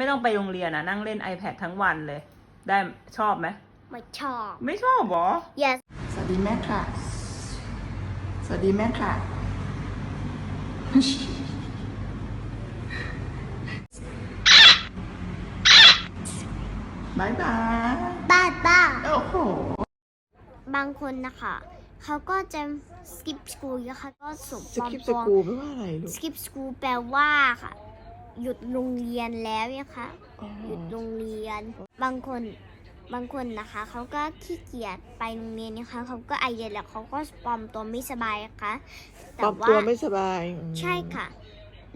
ไม่ต้องไปโรงเรียนนะนั่งเล่น iPad ทั้งวันเลย ได้ชอบไหมไม่ชอบ ไม่ชอบหรอ yes สวัสดีแม่ค่ะ สวัสดีแม่ค่ะ บายบาย บ้าบ้าโอ้โห บางคนนะคะ เขาก็จะ skip school นะคะก็สบสคริปต์สกูลแปลว่าอะไรลูก skip school แปลว่าค่ะ หยุดโรงเรียนแล้วนะคะอ๋อหยุดโรงเรียน บางคนบางคนนะคะเขาก็ขี้เกียจไปโรงเรียนนะคะเขาก็ไอเดียแล้วเขาก็ปลอมตัวไม่สบายนะคะปรับตัวไม่สบายอืมใช่ค่ะ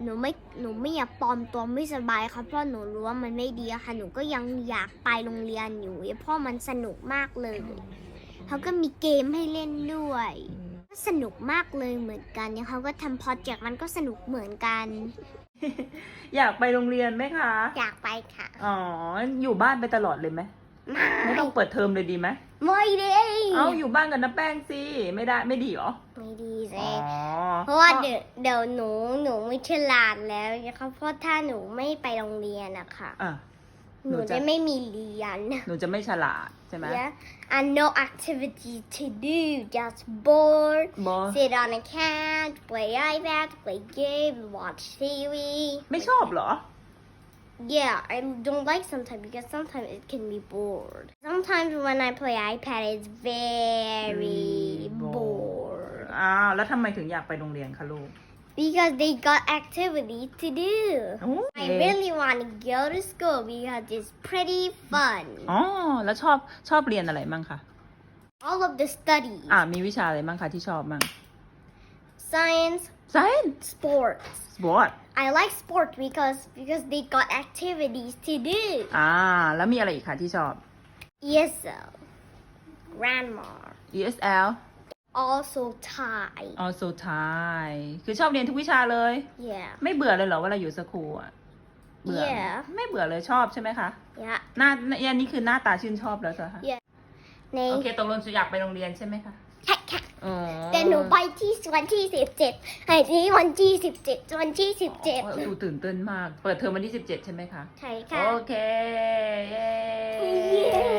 หนูไม่หนูไม่อยากปลอมตัวไม่สบายค่ะเพราะหนูรู้ว่ามันไม่ดีอะค่ะ หนูก็ยังอยากไปโรงเรียนอยู่เพราะมันสนุกมากเลยเขาก็มีเกมให้เล่นด้วยอืมก็ สนุกมากเลยเหมือนกันเนี่ยเขาก็ทำโปรเจกต์มันก็สนุกเหมือนกัน อยากไปโรงเรียนไหมคะ อยากไปค่ะ อ๋อ อยู่บ้านไปตลอดเลยไหมไม่ไม่ต้องเปิดเทอมเลยดีไหมไม่ดีเอาอยู่บ้านกับน้าแป้งสิ ไม่ได้ไม่ดีเหรอ ไม่ดีสิอ๋อเพราะว่าเดี๋ยวเดี๋ยวหนูหนูไม่ฉลาดแล้วนะคะเพราะถ้าหนูไม่ไปโรงเรียนนะคะอะ หนูหนูจะจะไม่มีเรียน หนูจะไม่ฉลาดใช่ไหม Yeah and no activity to do just bored บอ sit on a couch play iPad play games watch TV ไม่ชอบเหรอ Yeah, I don't like sometimes because sometimes it can be bored. Sometimes when I play iPad, it's very Mm, bored. อ้าวแล้วทำไมถึงอยากไปโรงเรียนคะลูก Because they got activities to do. โอ้ I really want to go to school because it's pretty fun. อ๋อ แล้วชอบชอบเรียนอะไรมั่งคะ All of the studies, อ่ามีวิชาอะไรมั่งคะที่ชอบมั่ง science, science sports. sport I like sports because because they got activities to do. อ่า แล้วมีอะไรอีกคะที่ชอบ ESL, grammar, ESL also Thai. also Thai คือชอบเรียนทุกวิชาเลย Yeah. ไม่เบื่อเลยเหรอเวลาอยู่สคูลอะเบื่อ Yeah. ไม่เบื่อเลยชอบใช่ไหมคะ Yeah. หน้าอันนี้คือหน้าตาชื่นชอบแล้วใช่ไหมคะ Yeah. ในโอเคตกลงจะอยากไปโรงเรียนใช่ไหมคะแค่แค่อ๋อแต่หนูไปที่วันที่สิบเจ็ดไอ้ที่วันที่สิบเจ็ดวันที่สิบเจ็ดโอ้ยดูตื่นเต้นมาก เปิดเทอมวันที่17ใช่ไหมคะ ใช่ค่ะ โอเค เย้เย้